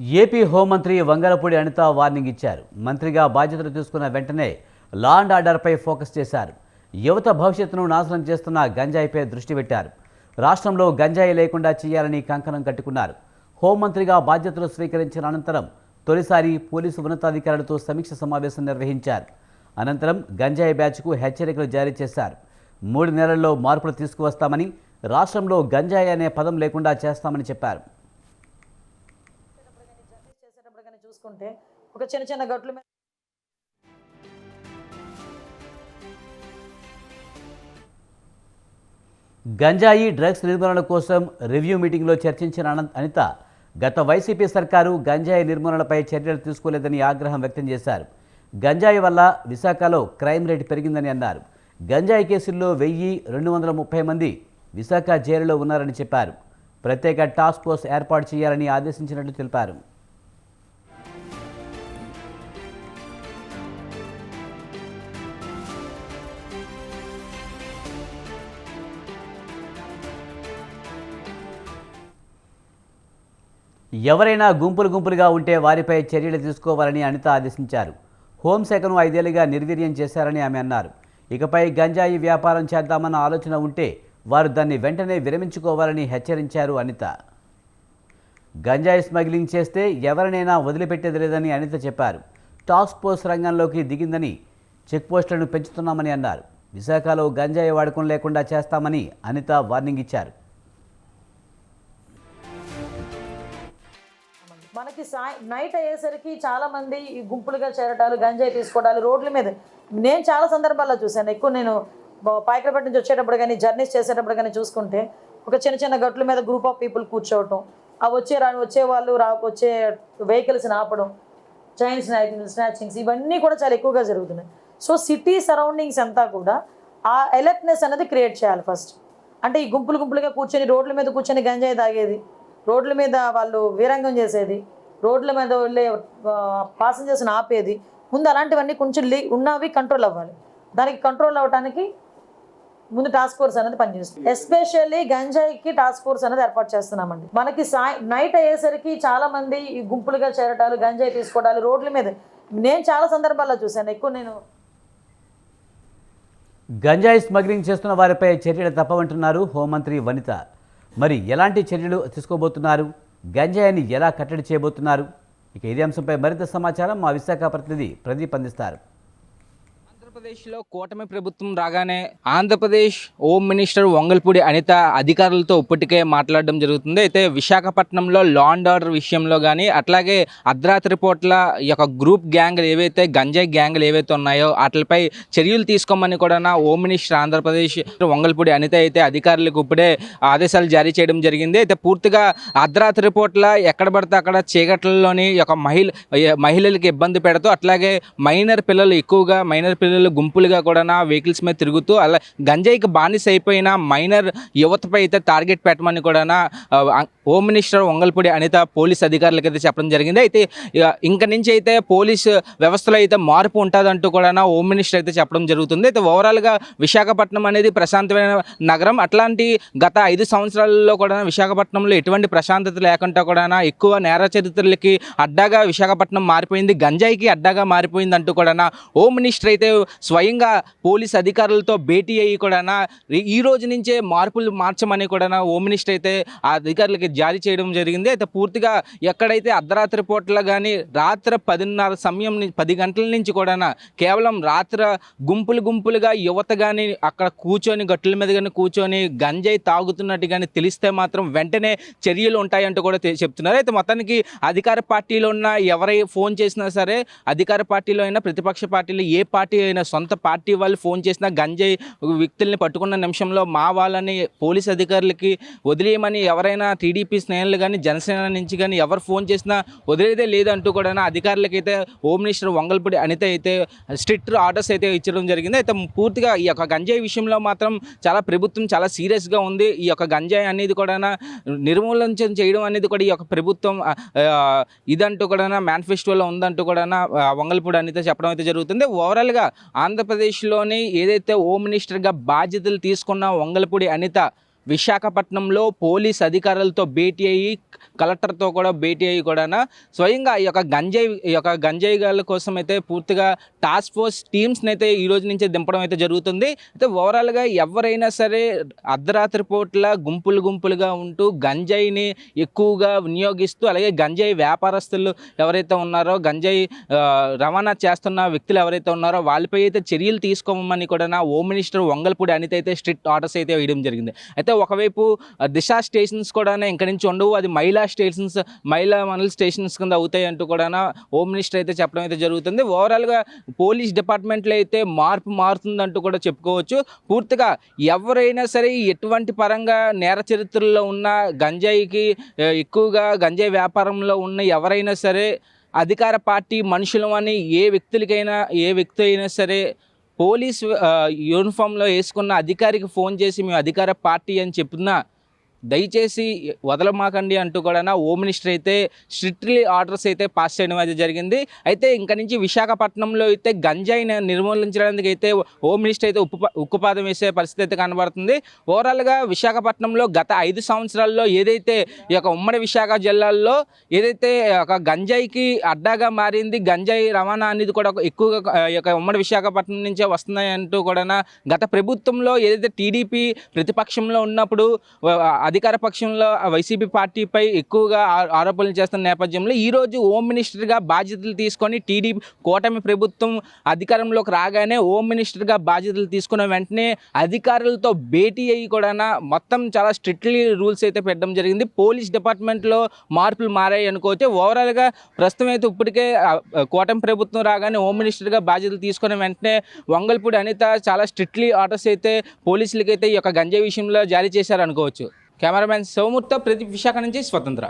AP హోంమంత్రి Vangalapudi Anitha warning ఇచ్చారు. మంత్రిగా బాధ్యతలు తీసుకున్న వెంటనే లా అండ్ ఆర్డర్పై ఫోకస్ చేశారు. యువత భవిష్యత్తును నాశనం చేస్తున్న గంజాయిపై దృష్టి పెట్టారు. రాష్ట్రంలో గంజాయి లేకుండా చేయాలని కంకణం కట్టుకున్నారు. హోంమంత్రిగా బాధ్యతలు స్వీకరించిన అనంతరం తొలిసారి పోలీసు ఉన్నతాధికారులతో సమీక్ష సమావేశం నిర్వహించారు. అనంతరం గంజాయి బ్యాచ్కు హెచ్చరికలు జారీ చేశారు. మూడు నెలల్లో మార్పులు తీసుకువస్తామని రాష్ట్రంలో గంజాయి అనే పదం లేకుండా చేస్తామని చెప్పారు జర్నీస్ చేసేటప్పుడు కానీ ఒక చిన్న చిన్న గట్ల మీద గంజాయి డ్రగ్స్ నిర్మూలన కోసం రివ్యూ మీటింగ్లో చర్చించిన అనిత గత వైసీపీ సర్కారు గంజాయి నిర్మూలనపై చర్యలు తీసుకోలేదని ఆగ్రహం వ్యక్తం చేశారు. గంజాయి వల్ల విశాఖలో క్రైమ్ రేటు పెరిగిందని అన్నారు. గంజాయి కేసుల్లో వెయ్యి రెండు వందల ముప్పై మంది విశాఖ జైలులో ఉన్నారని చెప్పారు. ప్రత్యేక టాస్క్ ఫోర్స్ ఏర్పాటు చేయాలని ఆదేశించినట్లు తెలిపారు. ఎవరైనా గుంపులు గుంపులుగా ఉంటే వారిపై చర్యలు తీసుకోవాలని అనిత ఆదేశించారు. హోంశాఖను ఐదేళ్ళుగా నిర్వీర్యం చేశారని ఆమె అన్నారు. ఇకపై గంజాయి వ్యాపారం చేద్దామన్న ఆలోచన ఉంటే వారు దాన్ని వెంటనే విరమించుకోవాలని హెచ్చరించారు అనిత. గంజాయి స్మగ్లింగ్ చేస్తే ఎవరినైనా వదిలిపెట్టేది లేదని అనిత చెప్పారు. టాస్క్ ఫోర్స్ రంగంలోకి దిగిందని చెక్ పోస్టులను పెంచుతున్నామని అన్నారు. విశాఖలో గంజాయి వాడకం లేకుండా చేస్తామని అనిత వార్నింగ్ ఇచ్చారు. మనకి సాయ నైట్ అయ్యేసరికి చాలా మంది ఈ గుంపులుగా చేరటాలు గంజాయి తీసుకోవడాలు రోడ్ల మీద నేను చాలా సందర్భాల్లో చూశాను. ఎక్కువ నేను బ- పాయకరపేట నుంచి వచ్చేటప్పుడు కానీ జర్నీస్ చేసేటప్పుడు కానీ చూసుకుంటే ఒక చిన్న చిన్న గట్ల మీద గ్రూప్ ఆఫ్ పీపుల్ కూర్చోవటం ఆ వచ్చే రాని వచ్చే వాళ్ళు రా వచ్చే వెహికల్స్ని ఆపడం చైన్ స్నాచింగ్స్ ఇవన్నీ కూడా చాలా ఎక్కువగా జరుగుతున్నాయి. సో సిటీ సరౌండింగ్స్ అంతా కూడా ఆ అలర్ట్నెస్ అనేది క్రియేట్ చేయాలి ఫస్ట్. అంటే ఈ గుంపులు గుంపులుగా కూర్చొని రోడ్ల మీద కూర్చొని గంజాయి తాగేది రోడ్ల మీద వాళ్ళు వీరంగం చేసేది రోడ్ల మీద వెళ్ళే ప్యాసింజర్స్ని ఆపేది. ముందు అలాంటివన్నీ కొంచెం లీ ఉన్నవి కంట్రోల్ అవ్వాలి. దానికి కంట్రోల్ అవ్వడానికి ముందు టాస్క్ ఫోర్స్ అనేది పనిచేస్తుంది. ఎస్పెషల్లీ గంజాయికి టాస్క్ ఫోర్స్ అనేది ఏర్పాటు చేస్తున్నామండి. మనకి సాయ నైట్ అయ్యేసరికి చాలా మంది ఈ గుంపులుగా చేరటాలు గంజాయి తీసుకోవడాలు రోడ్ల మీద. నేను చాలా సందర్భాల్లో చూశాను. ఎక్కువ నేను గంజాయి స్మగ్లింగ్ చేస్తున్న వారిపై చర్యలు తప్పవంటున్నారు హోంమంత్రి వనిత. మరి ఎలాంటి చర్యలు తీసుకోబోతున్నారు? గంజాయిని ఎలా కట్టడి చేయబోతున్నారు? ఇక ఇదే అంశంపై మరింత సమాచారం మా విశాఖ ప్రతినిధి ప్రదీప్ అందిస్తారు. ఆంధ్రప్రదేశ్లో కూటమి ప్రభుత్వం రాగానే ఆంధ్రప్రదేశ్ హోమ్ మినిస్టర్ వంగల్పూడి అనిత అధికారులతో ఇప్పటికే మాట్లాడడం జరుగుతుంది. అయితే విశాఖపట్నంలో లా అండ్ ఆర్డర్ విషయంలో కానీ అట్లాగే అర్ధరాత్రి పూట్ల ఈ యొక్క గ్రూప్ గ్యాంగ్లు ఏవైతే గంజాయి గ్యాంగ్లు ఏవైతే ఉన్నాయో వాటిపై చర్యలు తీసుకోమని కూడా హోమ్ మినిస్టర్ ఆంధ్రప్రదేశ్ వంగల్పూడి అనిత అయితే అధికారులకు ఇప్పుడే ఆదేశాలు జారీ చేయడం జరిగింది. అయితే పూర్తిగా అర్ధరాత్రి పూట్ల ఎక్కడ పడితే అక్కడ చీకట్లలోని ఒక యొక్క మహిళ మహిళలకు ఇబ్బంది పెడుతూ అట్లాగే మైనర్ పిల్లలు ఎక్కువగా మైనర్ పిల్లలు గుంపులుగా కూడా వెహికల్స్ మీద తిరుగుతూ అలా గంజాయికి బానిస అయిపోయిన మైనర్ యువతపై అయితే టార్గెట్ పెట్టమని కూడా home minister Vangalapudi Anitha police అధికారులకు అయితే చెప్పడం జరిగింది. అయితే ఇంక నుంచి అయితే పోలీస్ వ్యవస్థలో అయితే మార్పు ఉంటుందంటూ కూడా హోమ్ మినిస్టర్ అయితే చెప్పడం జరుగుతుంది. అయితే ఓవరాల్గా విశాఖపట్నం అనేది ప్రశాంతమైన నగరం. అట్లాంటి గత ఐదు సంవత్సరాలలో కూడా విశాఖపట్నంలో ఎటువంటి ప్రశాంతత లేకుండా కూడా ఎక్కువ నేర చరిత్రలకి అడ్డాగా విశాఖపట్నం మారిపోయింది. గంజాయికి అడ్డాగా మారిపోయింది అంటూ కూడా హోమ్ మినిస్టర్ అయితే స్వయంగా పోలీస్ అధికారులతో భేటీ అయ్యి కూడా ఈ రోజు నుంచే మార్పులు మార్చమని కూడా హోమ్ మినిస్టర్ అయితే ఆ అధికారులకి జారీ చేయడం జరిగింది. అయితే పూర్తిగా ఎక్కడైతే అర్ధరాత్రి పూటలో కానీ రాత్రి పదిన్నర సమయం ని- పది గంటల నుంచి కూడా కేవలం రాత్రి గుంపులు గుంపులుగా యువత కానీ అక్కడ కూర్చొని గట్టుల మీద కానీ కూర్చొని గంజాయి తాగుతున్నట్టు కానీ తెలిస్తే మాత్రం వెంటనే చర్యలు ఉంటాయంటూ కూడా చెప్తున్నారు. అయితే మొత్తానికి అధికార పార్టీలో ఉన్న ఎవరై ఫోన్ చేసినా సరే అధికార పార్టీలో అయినా ప్రతిపక్ష పార్టీలో ఏ పార్టీ అయినా సొంత పార్టీ వాళ్ళు ఫోన్ చేసినా గంజాయి వ్యక్తుల్ని పట్టుకున్న నిమిషంలో మా వాళ్ళని పోలీస్ అధికారులకి వదిలేయమని ఎవరైనా టీడీ టీడీపీ స్నేహితులు కానీ జనసేన నుంచి కానీ ఎవరు ఫోన్ చేసినా వదిలేదే లేదంటూ కూడా అధికారులకైతే హోమ్ మినిస్టర్ వంగల్పూడి అనిత అయితే స్ట్రిక్ట్ ఆర్డర్స్ అయితే ఇచ్చడం జరిగింది. అయితే పూర్తిగా ఈ యొక్క గంజాయి విషయంలో మాత్రం చాలా ప్రభుత్వం చాలా సీరియస్గా ఉంది. ఈ యొక్క గంజాయి అనేది కూడా నిర్మూలన చేయడం అనేది కూడా ఈ యొక్క ప్రభుత్వం ఇదంటూ కూడా మేనిఫెస్టోలో ఉందంటూ కూడా వంగల్పూడి అనిత చెప్పడం అయితే జరుగుతుంది. ఓవరాల్గా ఆంధ్రప్రదేశ్లోని ఏదైతే హోమ్ మినిస్టర్గా బాధ్యతలు తీసుకున్న వంగల్పూడి అనిత విశాఖపట్నంలో పోలీస్ అధికారులతో భేటీ అయ్యి కలెక్టర్తో కూడా భేటీ అయ్యి కూడా స్వయంగా ఈ యొక్క గంజాయి ఈ యొక్క గంజాయి గాళ్ళ కోసం అయితే పూర్తిగా టాస్క్ ఫోర్స్ టీమ్స్ని అయితే ఈ రోజు నుంచే దింపడం అయితే జరుగుతుంది. అయితే ఓవరాల్గా ఎవరైనా సరే అర్ధరాత్రి పూట్ల గుంపులు గుంపులుగా ఉంటూ గంజాయిని ఎక్కువగా వినియోగిస్తూ అలాగే గంజాయి వ్యాపారస్తులు ఎవరైతే ఉన్నారో గంజాయి రవాణా చేస్తున్న వ్యక్తులు ఎవరైతే ఉన్నారో వాళ్ళపై అయితే చర్యలు తీసుకోమని కూడా హోమ్ మినిస్టర్ వంగల్పూడి అనిత అయితే స్ట్రిక్ట్ ఆర్డర్స్ అయితే వేయడం జరిగింది. అయితే ఒకవైపు దిశ స్టేషన్స్ కూడా ఇంక నుంచి ఉండవు. అది మహిళా స్టేషన్స్ మహిళా మండలి స్టేషన్స్ కింద అవుతాయి అంటూ కూడా హోమ్ మినిస్టర్ అయితే చెప్పడం అయితే జరుగుతుంది. ఓవరాల్గా పోలీస్ డిపార్ట్మెంట్లో అయితే మార్పు మారుతుందంటూ కూడా చెప్పుకోవచ్చు. పూర్తిగా ఎవరైనా సరే ఎటువంటి పరంగా నేర చరిత్రలో ఉన్న గంజాయికి ఎక్కువగా గంజాయి వ్యాపారంలో ఉన్న ఎవరైనా సరే అధికార పార్టీ మనుషులు అని ఏ వ్యక్తులకైనా ఏ వ్యక్తి అయినా సరే పోలీస్ యూనిఫామ్లో వేసుకున్న అధికారికి ఫోన్ చేసి మేము అధికార పార్టీ అని చెప్తున్నా దయచేసి వదలమాకండి అంటూ కూడా హోమ్ మినిస్టర్ అయితే స్ట్రిక్ట్లీ ఆర్డర్స్ అయితే పాస్ చేయడం అయితే జరిగింది. అయితే ఇంకా నుంచి విశాఖపట్నంలో అయితే గంజాయిని నిర్మూలించడానికి అయితే హోమ్ మినిస్టర్ అయితే ఉప్పు ఉక్కుపాదం వేసే పరిస్థితి అయితే కనబడుతుంది. ఓవరాల్గా విశాఖపట్నంలో గత ఐదు సంవత్సరాల్లో ఏదైతే ఈ యొక్క ఉమ్మడి విశాఖ జిల్లాల్లో ఏదైతే ఒక గంజాయికి అడ్డాగా మారింది గంజాయి రవాణా అనేది కూడా ఒక ఎక్కువగా ఈ యొక్క ఉమ్మడి విశాఖపట్నం నుంచే వస్తున్నాయి అంటూ కూడా గత ప్రభుత్వంలో ఏదైతే టీడీపీ ప్రతిపక్షంలో ఉన్నప్పుడు అధికార పక్షంలో వైసీపీ పార్టీపై ఎక్కువగా ఆరోపణలు చేస్తున్న నేపథ్యంలో ఈరోజు హోమ్ మినిస్టర్గా బాధ్యతలు తీసుకొని టీడీపీ కూటమి ప్రభుత్వం అధికారంలోకి రాగానే హోమ్ మినిస్టర్గా బాధ్యతలు తీసుకున్న వెంటనే అధికారులతో భేటీ అయ్యి కూడా మొత్తం చాలా స్ట్రిక్ట్లీ రూల్స్ అయితే పెట్టడం జరిగింది. పోలీస్ డిపార్ట్మెంట్లో మార్పులు మారాయి అనుకోవచ్చు. ఓవరాల్గా ప్రస్తుతం అయితే ఇప్పటికే కూటమి ప్రభుత్వం రాగానే హోమ్ మినిస్టర్గా బాధ్యతలు తీసుకున్న వెంటనే వంగల్పూడి అనిత చాలా స్ట్రిక్ట్లీ ఆర్డర్స్ అయితే పోలీసులకైతే ఈ యొక్క గంజాయి విషయంలో జారీ చేశారు అనుకోవచ్చు. కెమెరామెన్ సోమూర్తో ప్రతి విశాఖ నుంచి స్వతంత్ర